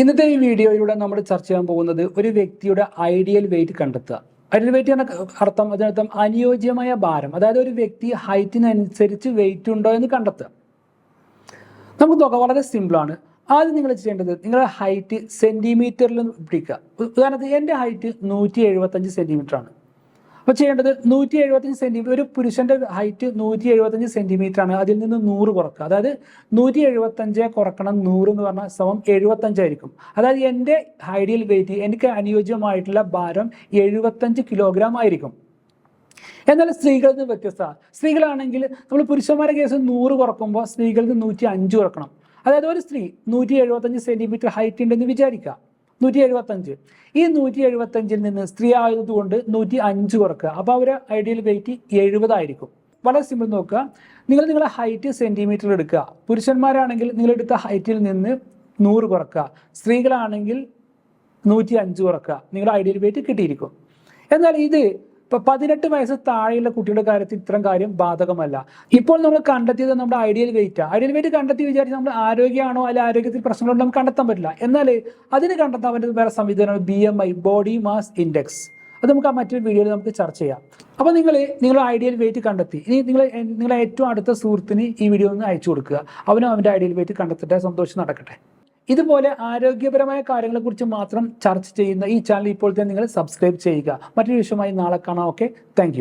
ഇന്നത്തെ ഈ വീഡിയോയിലൂടെ നമ്മൾ ചർച്ച ചെയ്യാൻ പോകുന്നത് ഒരു വ്യക്തിയുടെ ഐഡിയൽ വെയിറ്റ് കണ്ടെത്തുക. ഐഡിയൽ വെയിറ്റ് എന്ന അർത്ഥം അതിനർത്ഥം അനുയോജ്യമായ ഭാരം അതായത് ഒരു വ്യക്തി ഹൈറ്റിനനുസരിച്ച് വെയിറ്റ് ഉണ്ടോ എന്ന് കണ്ടെത്തുക. നമുക്ക് നോക്കാം വളരെ സിമ്പിളാണ് ആദ്യം നിങ്ങൾ ചെയ്യേണ്ടത് നിങ്ങളുടെ ഹൈറ്റ് സെന്റിമീറ്ററിൽ പിടിക്കുക. ഉദാഹരണത്തിന് എന്റെ ഹൈറ്റ് നൂറ്റി എഴുപത്തഞ്ച് ആണ്. അപ്പോൾ ചെയ്യേണ്ടത് നൂറ്റി എഴുപത്തഞ്ച് സെന്റിമീറ്റർ ഒരു പുരുഷന്റെ ഹൈറ്റ് നൂറ്റി എഴുപത്തഞ്ച് സെന്റിമീറ്റർ ആണ്. അതിൽ നിന്ന് നൂറ് കുറക്കുക. അതായത് നൂറ്റി എഴുപത്തഞ്ച് കുറക്കണം നൂറ് എന്ന് പറഞ്ഞാൽ സമം എഴുപത്തഞ്ചായിരിക്കും അതായത് എന്റെ ഐഡിയൽ വെയിറ്റ് എനിക്ക് അനുയോജ്യമായിട്ടുള്ള ഭാരം എഴുപത്തഞ്ച് കിലോഗ്രാം ആയിരിക്കും. എന്നാൽ സ്ത്രീകളിൽ നിന്ന് വ്യത്യസ്ത സ്ത്രീകളാണെങ്കിൽ നമ്മൾ പുരുഷന്മാരുടെ കേസ് നൂറ് കുറക്കുമ്പോൾ നിന്ന് നൂറ്റി അഞ്ച് കുറക്കണം. അതായത് ഒരു സ്ത്രീ നൂറ്റി എഴുപത്തഞ്ച് സെന്റിമീറ്റർ ഹൈറ്റ് ഉണ്ടെന്ന് വിചാരിക്കുക. നൂറ്റി എഴുപത്തഞ്ച് ഈ നൂറ്റി എഴുപത്തഞ്ചിൽ നിന്ന് സ്ത്രീ ആയതുകൊണ്ട് നൂറ്റി അഞ്ച് കുറക്കുക. അപ്പോൾ അവരെ ഐഡിയൽ വെയിറ്റ് എഴുപതായിരിക്കും. വളരെ സിമ്പിൾ നോക്കുക. നിങ്ങൾ നിങ്ങളുടെ ഹൈറ്റ് സെന്റിമീറ്റർ എടുക്കുക. പുരുഷന്മാരാണെങ്കിൽ നിങ്ങൾ എടുത്ത ഹൈറ്റിൽ നിന്ന് നൂറ് കുറക്കുക. സ്ത്രീകളാണെങ്കിൽ നൂറ്റി അഞ്ച് കുറക്കുക. നിങ്ങളുടെ ഐഡിയൽ വെയിറ്റ് കിട്ടിയിരിക്കും. എന്നാൽ ഇത് ഇപ്പൊ പതിനെട്ട് വയസ്സ് താഴെയുള്ള കുട്ടികളുടെ കാര്യത്തിൽ ഇത്തരം കാര്യം ബാധകമല്ല. ഇപ്പോൾ നമ്മൾ കണ്ടെത്തിയത് നമ്മുടെ ഐഡിയൽ വെയിറ്റ് ഐഡിയൽ വെയിറ്റ് കണ്ടെത്തി വിചാരിച്ച് നമ്മൾ ആരോഗ്യമാണോ അല്ല ആരോഗ്യത്തിൽ പ്രശ്നങ്ങളുണ്ടോ നമുക്ക് കണ്ടെത്താൻ പറ്റില്ല. എന്നാൽ അതിന് കണ്ടെത്താൻ പറ്റുന്ന വേറെ സംവിധാനമാണ് B M I body mass index അത് നമുക്ക് ആ മറ്റൊരു വീഡിയോയിൽ നമുക്ക് ചർച്ച ചെയ്യാം. അപ്പോൾ നിങ്ങൾ നിങ്ങളുടെ ഐഡിയൽ വെയിറ്റ് കണ്ടെത്തി. ഇനി നിങ്ങൾ നിങ്ങളെ ഏറ്റവും അടുത്ത സുഹൃത്തിന് ഈ വീഡിയോ ഒന്ന് അയച്ചു കൊടുക്കുക. അവനും അവന്റെ ഐഡിയൽ വെയിറ്റ് കണ്ടെത്തട്ടെ സന്തോഷം നടക്കട്ടെ. ഇതുപോലെ ആരോഗ്യപരമായ കാര്യങ്ങളെക്കുറിച്ച് മാത്രം ചർച്ച ചെയ്യുന്ന ഈ ചാനൽ ഇപ്പോൾ തന്നെ നിങ്ങൾ സബ്സ്ക്രൈബ് ചെയ്യുക. മറ്റൊരു വിഷയമായി നാളെ കാണാം. Okay thank